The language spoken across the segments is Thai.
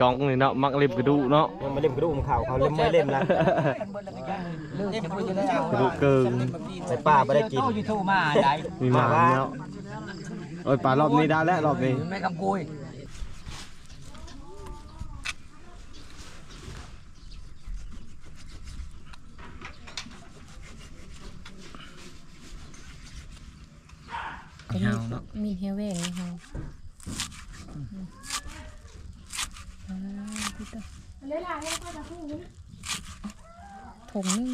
จองเลยเนาะมักเล็บกระดูกเนาะยังไม่เล่มกระดูกมันเข่าเขาเล่มไม่เล่มแล้วกระดูกเกิงในป่าไม่ได้กินยูทูบมาได้มีหมาแล้วโอ้ยปลารอบนี้ได้แล้วรอบนี้ไม่คำกุยเฮาเนาะมีเฮเว่นนะคะถงนึง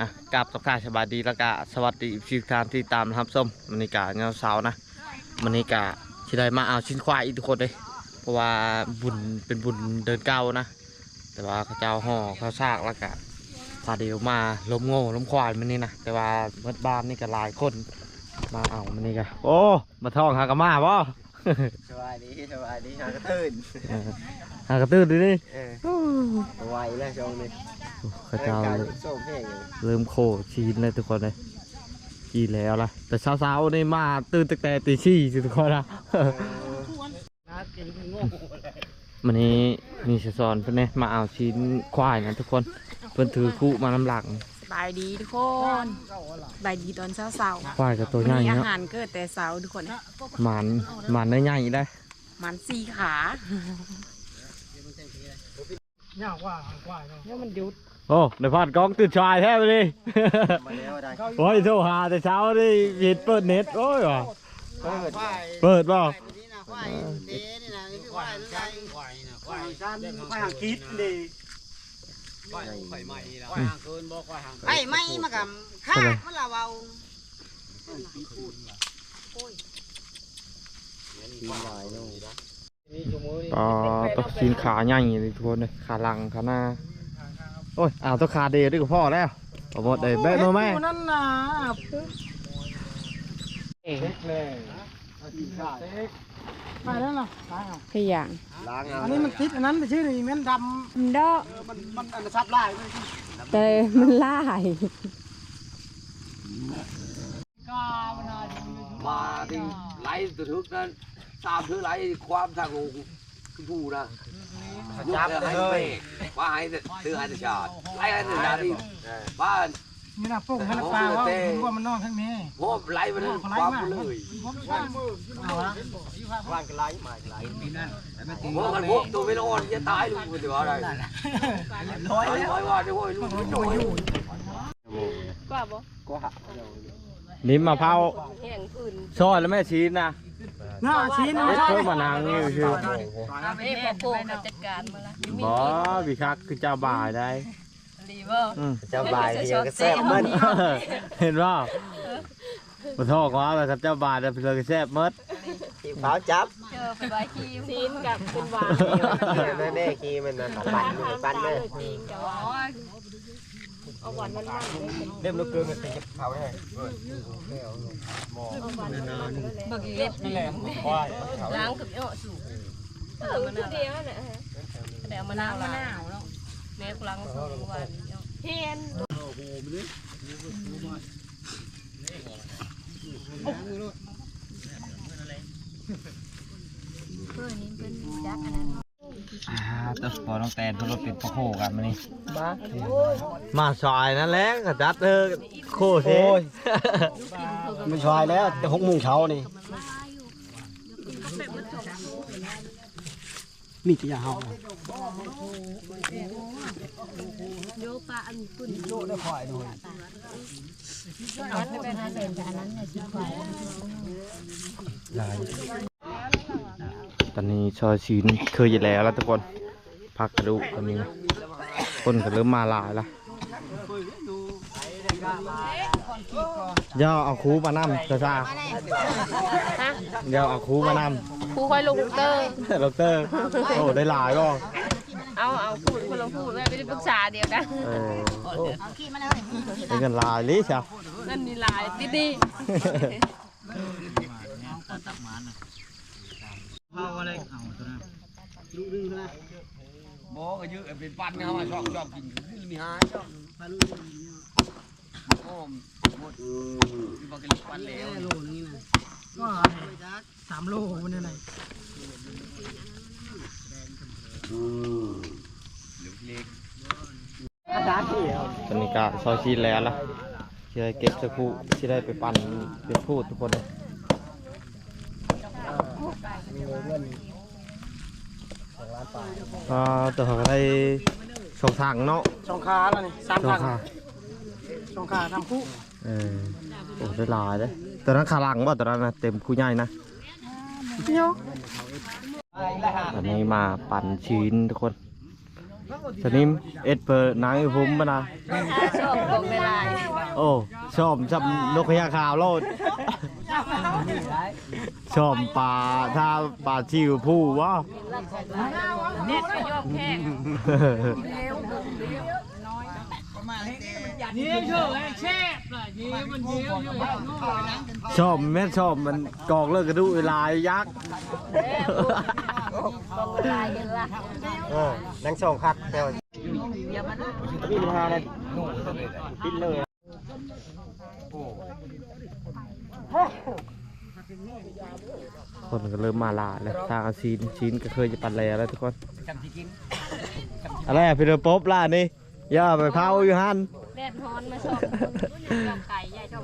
อะกราบสักทายสบายดีแล้วก็สวัสดีทุกท่านที่ตามครับชมมันนี้กาเงาสาร์นะมันนี้กาที่ได้มาเอาชิ้นควายอีกทุกคนเลยเพราะว่าบุญเป็นบุญเดินเก้านะ แต่ว่าเขาเจ้าห่อเขาซากแล้วก็ พาเดียวมาล้มโง่ล้มควายมันนี่นะแต่ว่าเมื่อบ้านนี่ก็หลายคน มาเอามันนี่ก็โอ้มาท่องหากระมาบ่สบายดีสบายดีหากระตื้นเออหากระตื้นดินี่เออไหวแล้วช่วงนี้เขาเจ้าการส้มแห้งอยู่เริ่มโคชีนเลยทุกคนเลยชีแล้วล่ะแต่เช้าๆนี่มาตื่นตั้งแต่ตีชี่สิทุกคนนะวันนี้มีสอนเพื่อนเนี่ยมาเอาชิ้นควายนะทุกคน เพื่อนถือคู่มาลำหลังสบายดีทุกคนสบายดีตอนเช้าเสาร์ควายกับตัวใหญ่มีอาเนาะหารเกิดแต่เสาร์ทุกคน หมันหมันได้ใหญ่ได้ มันสี่ขาเนี่ยว่าว่าเนาะแล้วมันยุดโอ้ในพาดกล้องตื่นชายแท้เลย มาแล้วได้โอ้ยโทรหาแต่เช้าดิผิดเปิดเน็ตโอ้ยว่ะเปิดเปิดเปล่าควายเด้นี่นะนี่คือควายหรือไงควายนะควายสั้นควายหางคิด ดีไอ้ไม่มากับข้ามันละเบาปีหลายนู่นต่อตัวชิ้นขาใหญ่เลยทุกคนเลยขาหลังขาหน้าโอ้ยเอาตัวขาเดียวด้วยกับพ่อแล้วเอาหมดเลยแบะโนแม่นั่นน่ะ ไปแล้วนะไปเอาขยันล้างเอาอันนี้มันติดอันนั้นชื่อนี่มันดมันเดาะำมันมันอันซับไล่ไม่ใช่แต่มันล่ายกามันน่าจะมีมาที่ไล่ตัวทึกนั้นตามถือไล่ความทางโลกคุณผู้นะยกจับให้เลไปยว่าให้ถือให้ชาติไล่ให้ชาติบ้าน นี่นะปุ่งให้ละปลาว่าผมว่ามันนอนข้างนี้ผมไล่มันความเลยผมว่าเอาละ ว่างกันไล่มากันไล่ผมมันพบตัวไม่รอดจะตายลูกมันจะว่าอะไรร้อยร้อยว่าจะว่าลูกมันจะว่ากว่าบ่ก็หักลิ้มมะพร้าวแห้งอื่นซอยแล้วแม่ชีสนะหน้าชิ้นเอ็ดเพิ่มมานางนี่คือเอ้พอโป่งจัดการมาละบอพี่คักคือเจ้าบ่ายได้รีเวอร์อืมเจ้าบายเดียวก็แซ่บมันเห็นว่ามาทอกว่าแบบครับเจ้าบ่ายแต่เพื่อนก็แซ่บหมด ทีมขาวจับเจอไปไว้คีมซีนกับเป็นวานแม่แม่คีมันนะปั่นปันเลยจริงกับว่าเอาหวานมันมันเล่มลูกเกลือมันตีเขาได้เบิกเล็บนี่แหละล้างกับเอ้อสูบเออมันเดียวน่ะแต่มะนาวมะนาวเนาะแม่กลังสองวันเห็น อ่าตัวพอน้องแตนเพื่อนรถเป็นพ่อโคกันมานี่มามาซอยนั่นแหละกระจัดเธอโคเทมันชายแล้วแต่หกโมงเช้านี่มีกี่อย่างเฮาโยปลาอันปุ่นโลได้ควายด้วยนั้นเป็นอันเด่นแต่อันนั้นเนี่ยชิ้นควาย ตอนนี้ชอยชีนเคยอยู่แล้วแล้วทุกคนพักกระดูกตอนนี้นะคนก็เริ่มมาหลายละย่าเอาคูมานำจ้าจ้าย่าเอาคูมานำครูคอยลงเตอร์ดอกเตอร์โอ้ได้หลายก็เอาเอาพูดคนลงพูดแม่ไม่ได้ปรึกษาเดียวกันเออเป็นกันหลายลิใช่เงินนี่หลายดีดี บอก็เยอะเป็นปันเขามาชอบชอบกินมีหายชอบพันโอ้หมดมีบอกกันวันแล้วโลนี่นะก็สามโลวันนี้ไหนตอนนี้ก็ซอยชีแล้วล่ะที่ได้เก็บสักคู่ที่ได้ไปปั่นเป็นพูดทุกคนเลย อ่าแต่เขาก็ได้สองทางเนาะสองขาแล้วนี่สามสองทางทางสองขาทำคู่เออโอ้ได้หลายเลยตอนนั้นขาหลังบ่ตอนนั้นนะเต็มคู่ใหญ่นะเดียวตอนนี้มาปั่นชิ้นทุกคนตอนนี้เอ็ดเปิดนางอยู่ผมมานะชอบลงเวลาโอ้ชอบชอบนกขยาขาวโลด ชอบปลาถ้าปลาชิวผู้วะเด็ดไปยอบแค่นี่เชื่อไอ้แช่เลยนี่มันเยี่ยวอยู่ชอบแม่ชอบมันกอกเลิกกระดูกลายยักษ์ลงเวลาเห็นละเออนังสองคักแต่ว่ามีปัญหาอะไรปิดเลย คนก็เริ่มมาลาแล้วทางอาชีนชิ้นก็เคยจะปั่นแล้วแล้วทุกคนจำที่กินอะไรอะพี่เดอป๊บล่ะนี่อย่าไปเผาอยู่หันแดดร้อนมาชอบชอบไก่ใหญ่ชอบ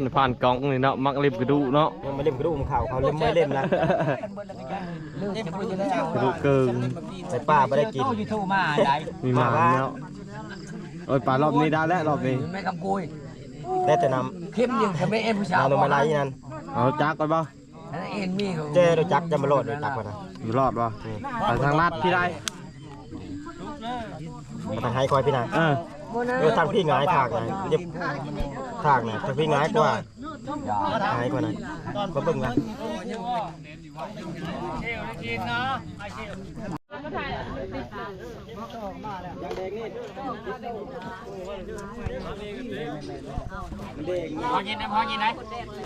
มันผ่านกล้องนี่เนาะมักเล็บกระดูกเนาะยังไม่เล่มกระดูกข่าวเขาเล่มไม่เล่มแล้วเรื่องจะพูดจะแล้วกระดูกเกิงไปป้าไม่ได้กินโอ้ยูทูบมาได้มีหมาเนาะโอ้ยป่ารอบนี้ได้แล้วรอบนี้ไม่คำกุย ได้แต่นเข้มยังทำให้เอ็มผู้ำชายเอาลงมาไล่นั่นเอาจักก่อนป่ะนั่นเอ็นมีเจอรู้จักจะมาโหลดรู้จักป่ะนะอยู่รอดป่ะไปทางลัดพี่ได้มาทางไฮคอยพี่นายเออเออทางพี่งายทางไงเย็บทางนะทางพี่งายกว่าหายกว่านั้นก็เบิ่งนะ พอยินนะพอยินนะ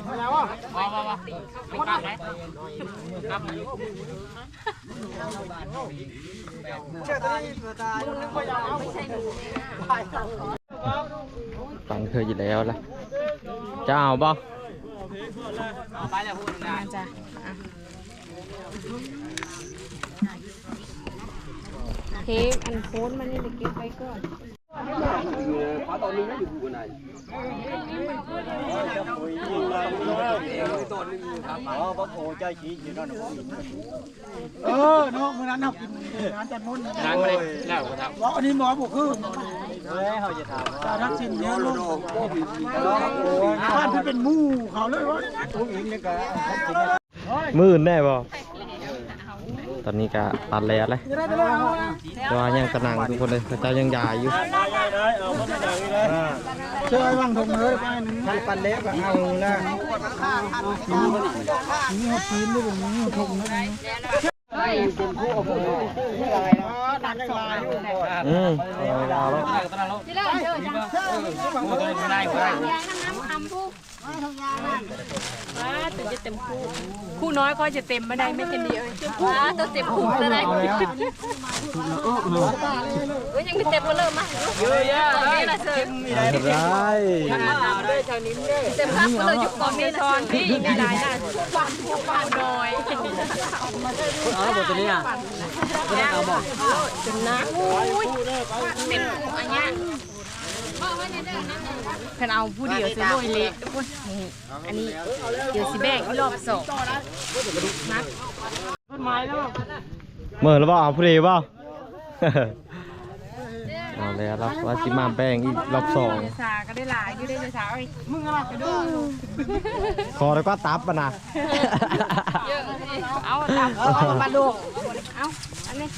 พอแล้วพอพอพอไม่กล้าไหมกล้าตังเคยอยู่แล้วล่ะจะเอาป่ไปแล้วพูดนะจ้ะ เทปอันโคนมันนี่เก็บไว้ก่อนเออเนาะมื้อนั้นเฮากินร้านจัดมุ่นล้างไปเลยแล้วครับอกอันนี้หมอบอกคือเลยเขาจะถามตาทักษิณเยอะลงบ้านที่เป็นหมู่เขาเลยวะมื่นได้ป่ะ ตอนนี้ก็ตัดแล้วเลยจะได้ไปเลยเอานะแต่ว่ายังตะนังทุกคนเลยพระเจ้ายังยายอยู่เชื่อไอ้วังทงเลยไปนึงท่านปันเล็กก็เอาละนี่เขาปีนด้วยแบบนี้ทงนะอืมที่เราเจอจังไม่ได้ไม่ได้ยายน้ำน้ำคำผู้ ว้าตัวจะเต็มคู่ คู่น้อยก็จะเต็มไม่ได้ไม่เต็มดีเอ้ยว้าตัวเต็มคู่จะได้เอ้ยยังไม่เต็มก็เริ่มมาเยอะแยะนี่ละเชิญได้เต็มภาพก็เลยยุคก่อนนี่ตอนที่มีหลายน่ะทุกวันทุกวันน้อยเอาหมดตัวนี้อะเอาบอกจนนะอุ้ยเป็นอันเนี้ย เพิ่นเอาผู้เดียวซื้อโรยเละอุ้ยอันนี้เดี๋ยวสิแบ่งอีกรอบสองนัดเมื่อแล้วบ่เอาผู้ดีบ่ เอาแล้วเราว่าสิมาแป้งอีกรอบสองสาก็ได้หลายอยู่ได้สาวมึงอะไรไปด้วยคอแล้วก็ตับปะนะเยอะเอาตามเอาปลาดุกเอาอันนี้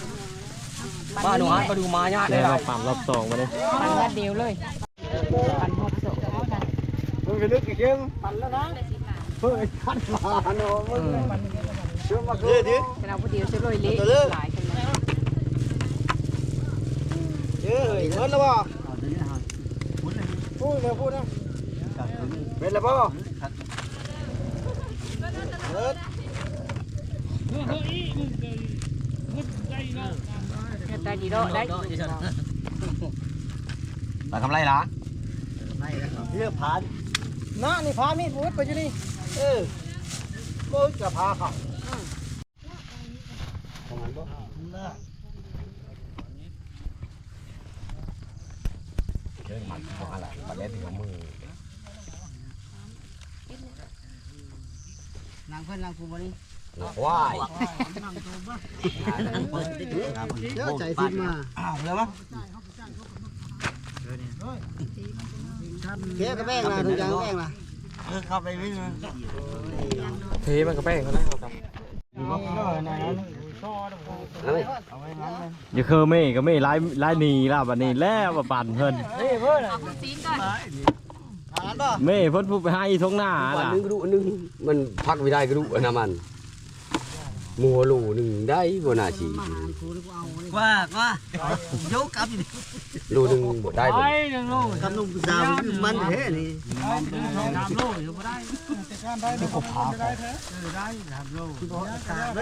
บ้านหนูฮัทมาดูมาญาติเดี๋เลยวยเราปั่นรอบสองมาเลยปันวัดเดียวเลยปันหกสองมึงไปลึกอีกยังปันแล้วนะเพิ่งพันมาเนาะมึงเชื่อมาเยอะดิแต่เราผู้เดียวซื้อโรยเละหลายคนเลยเยอะเลยเงินแล้วบ่พูดเลยพูดนะเป็นแล้วบ่เงินตาดีดได้ไปทำไรล่ะเลือกผ่านน้านี่พามีดพุดไปอยู่นี่ เออก็จะพาเขาเดินมันของอะไรมาเล่นถึงมือ นางเพิ่นนางผู้บ่นี่ ว้ายเยอะใจทิพมาอ้าวเลยมั้งเกี้ยกระแบงนะทุกอย่างกระแบงนะเออเข้าไปวิ่งนะเทมันก็แป้งเขานะครับอย่าคือไม่ก็ไม่ไล่ไล่หนีล่ะบัดนี้แล้วมาปั่นเพิ่นเอาคุณซีนก่อนผ่านป่ะเม่เพิ่นพูดไปให้ทงหน้าวันล่ะนึงกระดูนึงมันพักไม่ได้กระดูอันนั้นมัน มัวลูหนึ่งได้บนอาชีว่าว่าโยกกลับอยู่ลูหนึ่งบดได้บ่กับนุ่มสาวคือมันแท้นี่เอ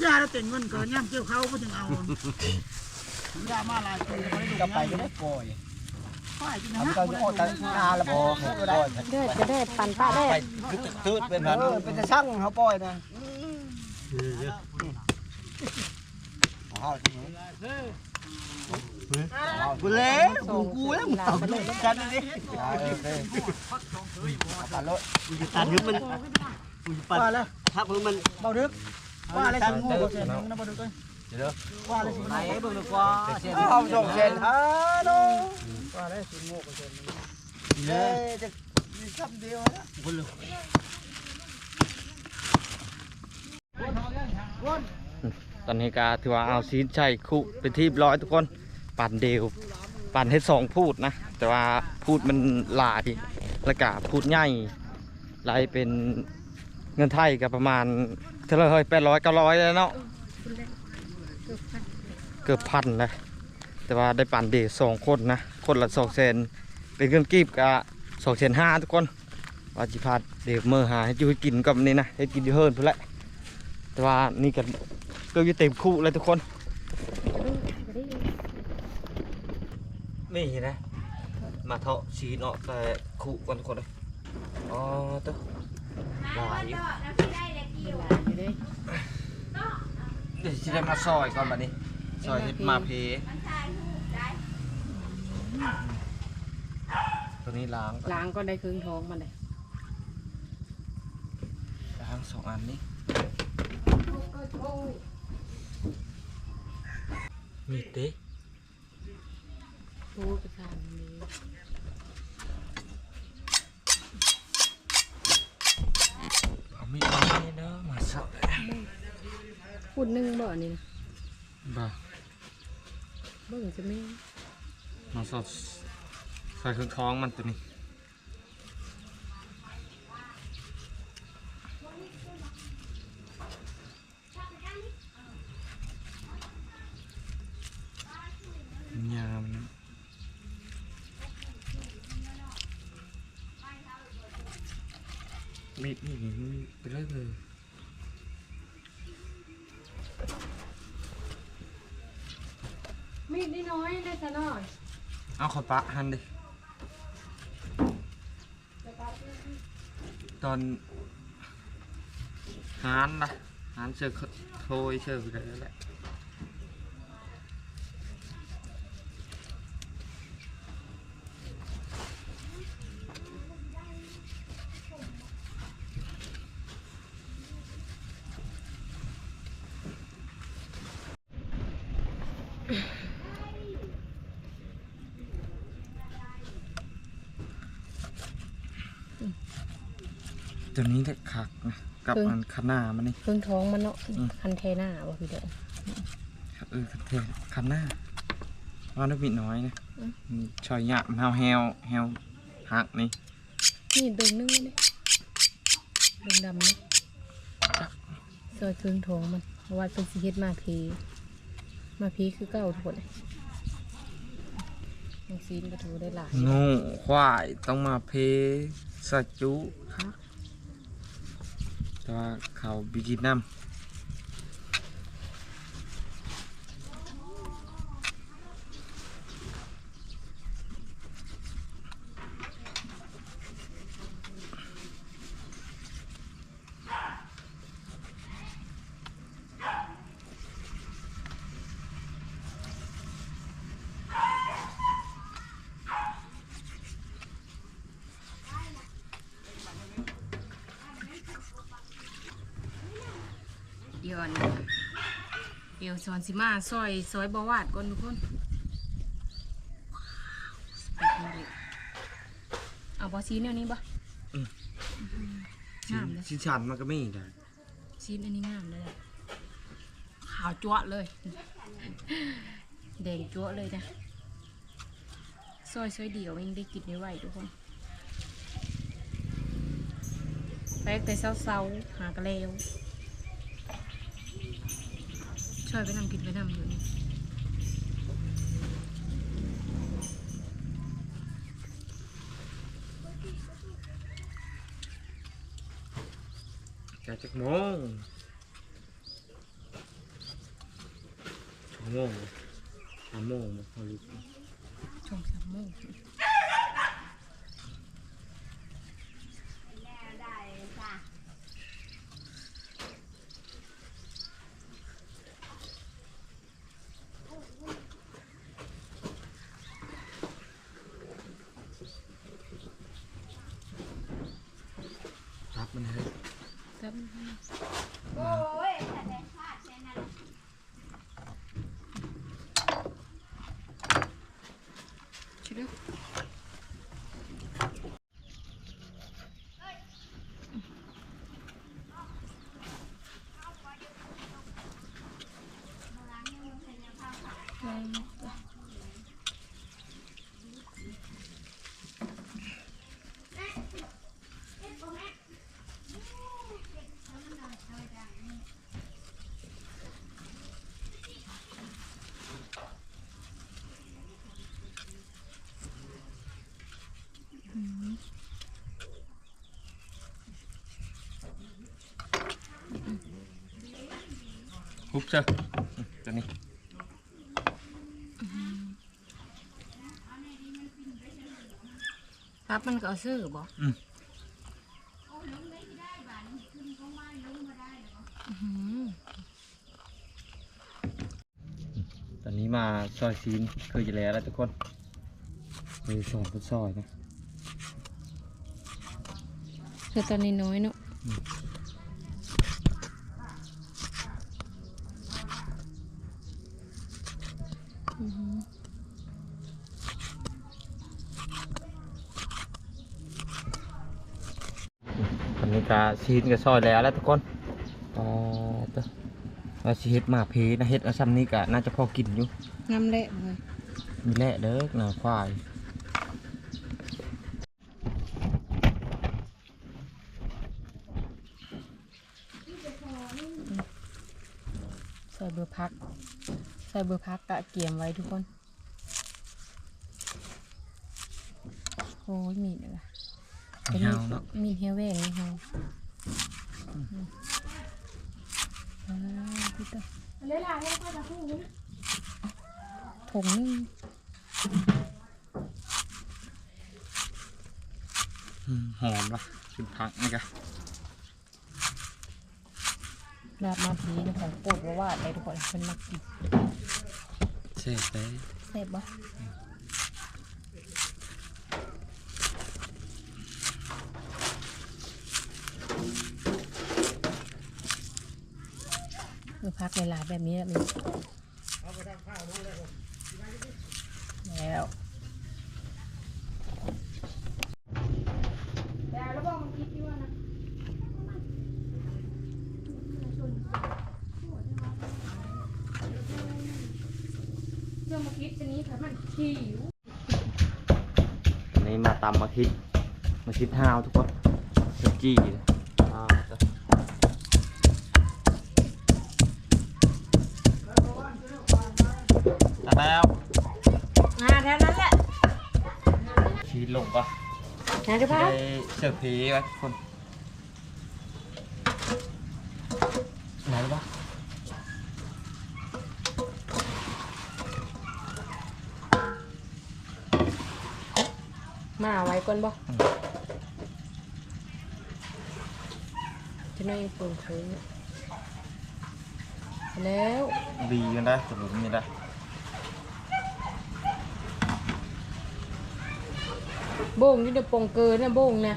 อย่าแล้วแต่งเงินเกินย่ำเกี่ยวเขาก็ถึงเอาย่ามาลายปีจะไปก็ได้ปล่อย ป้ายจริงนะเราจะโคตรตาละบอเด้อจะได้ปั่นป้าได้ตืดเป็นแบบเป็นจะช่างเขาปล่อยนะกูเล่กูกูแล้วมึงเอากันนี่ตัดหึมันปัดแล้วถ้าเพิ่งมันเบาดึกว่าอะไรสิงูเซนนะเบาดึกเลยว่าอะไรสิไหนเบิ่งดีกว่าเซนเอาส่งเซนฮะโน ว่าอะไรสิงูเซนเย้จะมีคำเดียวนะคุณลูกตอนนี้ก็ถือว่าเอาซีนใช่คู่เป็นที่ร้อยทุกคนปั่นเดียวปั่นให้สองพูดนะ แต่ว่าพูดมันหลายแล้วก็พูดใหญ่ไล่เป็นเงินไทยก็ประมาณเท่าไหรเฮ้ยแปดร้อยเก้าร้อยแล้วเนาะเกือบพันเลยแต่ว่าได้ปั่นเดียวสองคนนะ คนละสองเซนเป็นเงินกีบก็สองเซนห้าทุกคนว่าจิพาดเดี๋ยวเมื่อหาให้อยูกินกับนี่นะให้กินอยู่เฮิร์นพุ่นแหละแต่ว่านี่กันก็อยู่เต็มคู่เลยทุกคนนี่นะมาเทาะชีนออกแต่คู่กันทุกคนเลยอ๋อตัวหลายอยู่เดี๋ยวจะได้มาซอยก่อนแบัดนี้ซอยเฮ็ดมาเพ ตัวนี้ล้างก่อนล้างก็ได้ครึ่งท้องมันเลยล้างสองอันนี้ มีดเด้โอ้กระชานนี้เอามีดมานี่เนาะมาสับพูดนึ่งบ่อนี่นะบ่าเบิ่งจะไม่ มาสดใส่เครื่องท้องมันตัวนี้ ปะหันดิตอนหานนะหานเชือกโทยเชือกอไปเลยแหละตัวนี้ได้คั กนะกับอันขางหนามันนี่ครึ่งท้องมันเนาะอืม คันเทน่าบ่พี่เด้อ เออคันเทคันหน้าว่าน้ำมีน้อยนะอืม มีชอยหยะแฮวแฮวแฮวหักนี่นี่เบิ่งนึงนี่เบิ่งดำนี่ซอยครึ่งท้องมันเพราะว่าเป็นสิเฮ็ดมาพี มาพีคือเก่าทุกคนเลยน้องซีนก็ถูได้หลาย โง่ควายต้องมาเพสะจุครับ แต่ว่าเขาบิกินน้ สอนสิมาซอยซอยบวาดก่อนทุกคนเอาบอซีนอันนี้บ่งามเลยชิ้นชันมันก็ไม่ได้ซีนอันนี้งามเลยอะขาวจั๊วะเลย แดงจั๊วะเลยนะซอยซอยเดียวเองได้กินได้ไหวทุกคนแป๊กแต่เศร้าๆหากระเลว ช่วยไปนำกินไปนำอยู่นี่แกจักโมงชั่วโมงสามโมงมาพอลุกชมสามโมง รับมันให้ ครับชิลล์ ฮุบเจ้าตัวนี้ครับมันก็เอาซื้อบ่อืมอื้อหือตอนนี้มาซอยซีนคือจะแล้วแล้วทุกคนมีสองเป็นซอยนะคือตอนนี้น้อยเนาะ อือหือตอนนี้ก็ซีนก็ซอยแล้วแล้วทุกคนอ่าตัวว่าสิเฮ็ดหมากเพนะเฮ็ดเอาซ้ำนี้ก็น่าจะพอกินอยู่งามแหละเลยมีแหละเด้อหนาควาย ใส่เบอร์พัก ใส่เบอร์พักกะเกียมไว้ทุกคน โอ้ยมีดเลยไม่เอาเนาะ มีดเฮเว่งนี่เฮาอ่าพี่ตัวถุงนึงอืมหอมละกินผักนี่กะ ดาบมาผีในของโปรดว่าว่าอะไรทุกคนเป็นมักกินเซ่ไปเสพบ่คือพักเวลาแบบนี้แล้วมันแล้ว เรื่องมาคิดชนี้ค่ะมันขี้อยู่ อันนี้ มาตำมาคิด มาคิดห้าวทุกคนเจ้าจี้เลยอ่าจ้ะตัดแล้วอ่าแค่นั้นแหละชีสลงปะนะทุกจะท่านได้เสิร์ฟผีไว้ทุกคนไหนปะ มาไว้ ก่อนบ่จะน้อยยังเปิงเคืนแล้วดีกันได้สมุนนี่ได้โบงนี่เดี๋ยวปงเกินนะโบงนะ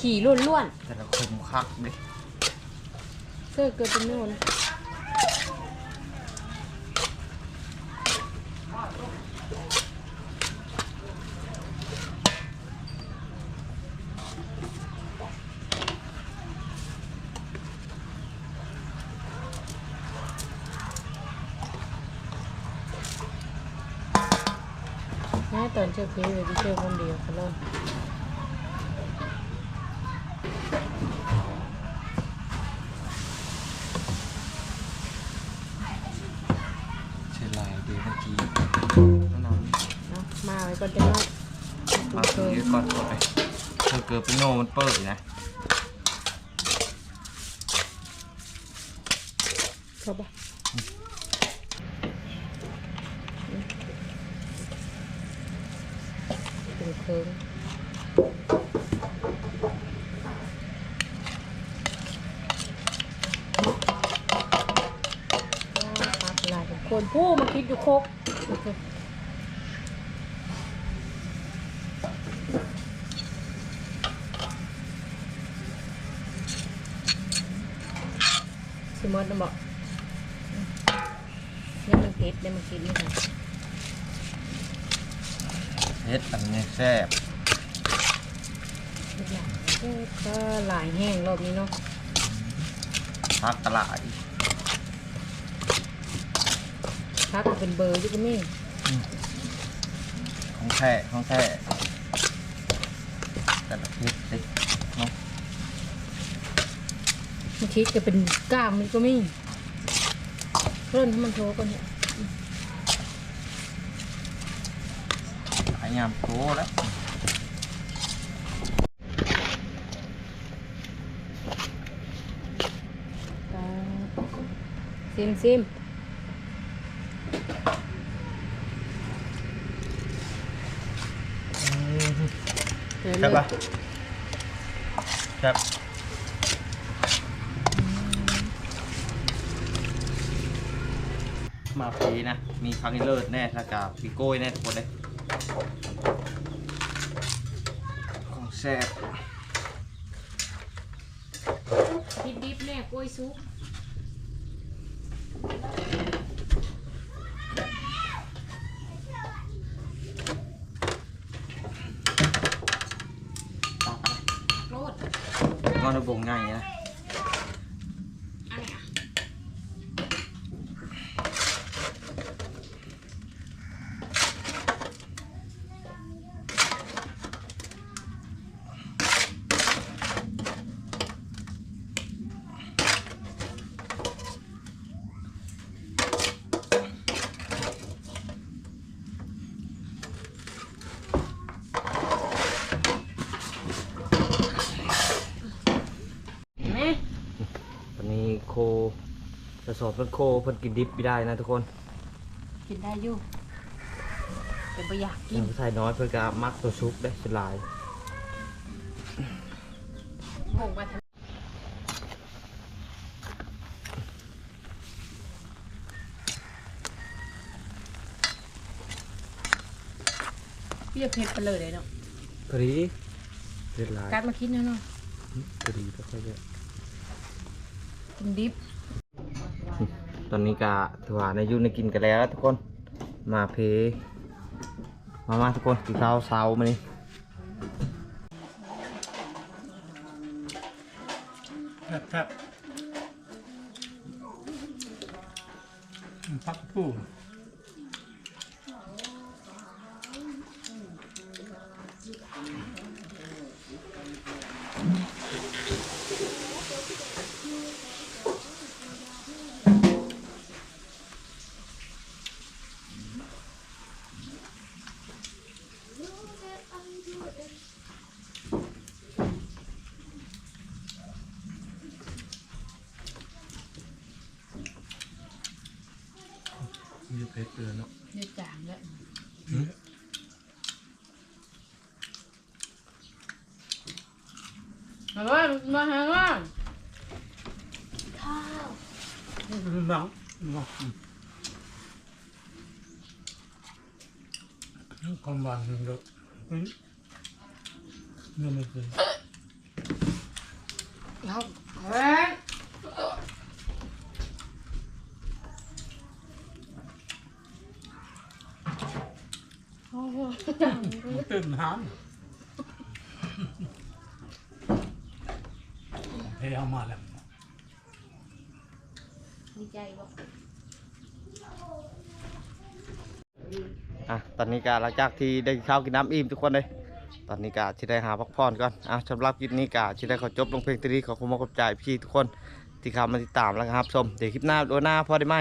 ขี่ล้วนแต่ละคมคักดิๆเสื้อเกิดเป็นโน่นแม่ตอนเจอเพลเลยที่เจอคนเดียวเขาเล่า ใช่ลายเดี๋ยวเมื่อกี้น้อง เนาะมาไว้ก่อนจะเนาะ มาคุย ก่อนกดไปเธอเกิดเป็นโนมันเปิดนะเข้าปะเป็นเคิงปักลายเป็นคนผู้มาคิดอยู่โคกสิ มดนะบอกเนี่ยมันเผ็ดเนี่ยมันกินไม่ได้เฮ็ดอันนี้แซ่บทุกอย่างก็หลายแห้งรอบนี้เนาะพักตลาดพักก็เป็นเบอร์อยู่ก็มีของแท้ของแท้แต่ละเฮ็ดดิเนาะ บางทีจะเป็นกล้ามมันก็มีเพิ่นให้มันโทรก่อนเนี่ยหายามโตแล้วซิมซิมเดี๋ยวใช่เลยปะครับ มาปีนะ มีพังเลิศแน่แล้วกับปีโก้ยแน่ทุกคนเลยของแซ่บดิบดิบๆแน่กล้วยซุปตากอะไรโรดงอนบงง่ายนะ อะไรอะ แม่ วันนี้โค จะสอบเพิ่นโคเพิ่นกินดิบไม่ได้นะทุกคนกินได้อยู่แต่ไม่อยากกินผู้ชายน้อยเพิ่นก็มักตัวซุปได้สลายงงมาทำพี่จะเผ็ดไปเลยเลยเนาะพอดีสลายการมาคิดเนาะเนาะพอดีก็ค่อยเยอะกินดิบ ตอนนี้กะถือว่าในยุในกินกันแล้วทุกคน มาเพ มามาทุกคนกินข้าวเช้ามานี่ครับครับพักผู้ มีเพชรเตือนเนาะ เดือดจางแล้ว มาว่ามาหาว่าบังบังความหวานหนึ่งเด้อเฮ้ยเงินไม่เคย ตื่นหันเฮ้ยเอา มาแล้วดีใจบ่อะตอนนี้กาหลังจากที่ได้ข้าวกินน้ำอิ่มทุกคนเลยตอนนี้กาที่ได้หาพักผ่อนก่อนอะสำหรับคลิปนี้กาที่ได้ขอจบลงเพลงตรีขอขอบคุณขอบใจพี่ทุกคนที่เข้ามาติดตามแล้วครับชมเดี๋ยวคลิปหน้าโดนหน้าพอได้ไหม